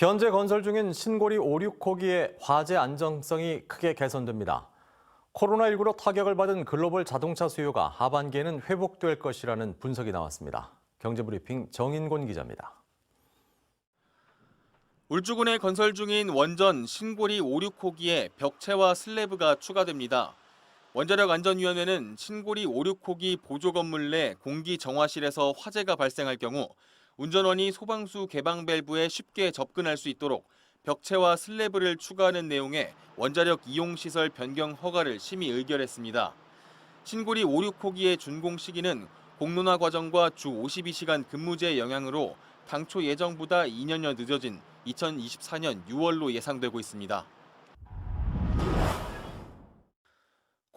현재 건설 중인 신고리 5, 6호기의 화재 안정성이 크게 개선됩니다. 코로나19로 타격을 받은 글로벌 자동차 수요가 하반기에는 회복될 것이라는 분석이 나왔습니다. 경제브리핑 정인곤 기자입니다. 울주군에 건설 중인 원전 신고리 5, 6호기에 벽체와 슬래브가 추가됩니다. 원자력안전위원회는 신고리 5, 6호기 보조 건물 내 공기 정화실에서 화재가 발생할 경우 운전원이 소방수 개방 밸브에 쉽게 접근할 수 있도록 벽체와 슬래브를 추가하는 내용의 원자력 이용 시설 변경 허가를 심의 의결했습니다. 신고리 5, 6호기의 준공 시기는 공론화 과정과 주 52시간 근무제의 영향으로 당초 예정보다 2년여 늦어진 2024년 6월로 예상되고 있습니다.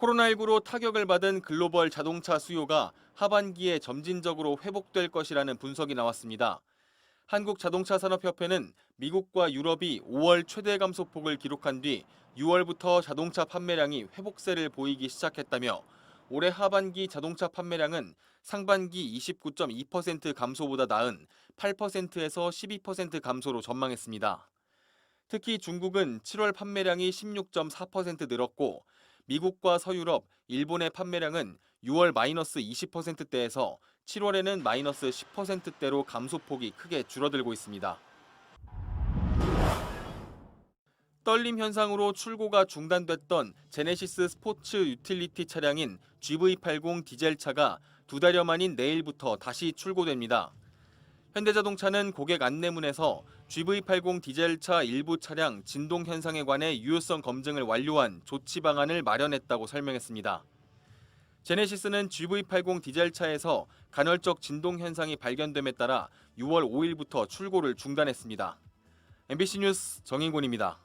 코로나19로 타격을 받은 글로벌 자동차 수요가 하반기에 점진적으로 회복될 것이라는 분석이 나왔습니다. 한국자동차산업협회는 미국과 유럽이 5월 최대 감소폭을 기록한 뒤 6월부터 자동차 판매량이 회복세를 보이기 시작했다며 올해 하반기 자동차 판매량은 상반기 29.2% 감소보다 나은 8%에서 12% 감소로 전망했습니다. 특히 중국은 7월 판매량이 16.4% 늘었고 미국과 서유럽, 일본의 판매량은 6월 마이너스 20%대에서 7월에는 마이너스 10%대로 감소폭이 크게 줄어들고 있습니다. 떨림 현상으로 출고가 중단됐던 제네시스 스포츠 유틸리티 차량인 GV80 디젤차가 두 달여 만인 내일부터 다시 출고됩니다. 현대자동차는 고객 안내문에서 GV80 디젤차 일부 차량 진동 현상에 관해 유효성 검증을 완료한 조치 방안을 마련했다고 설명했습니다. 제네시스는 GV80 디젤차에서 간헐적 진동 현상이 발견됨에 따라 6월 5일부터 출고를 중단했습니다. MBC 뉴스 정인곤입니다.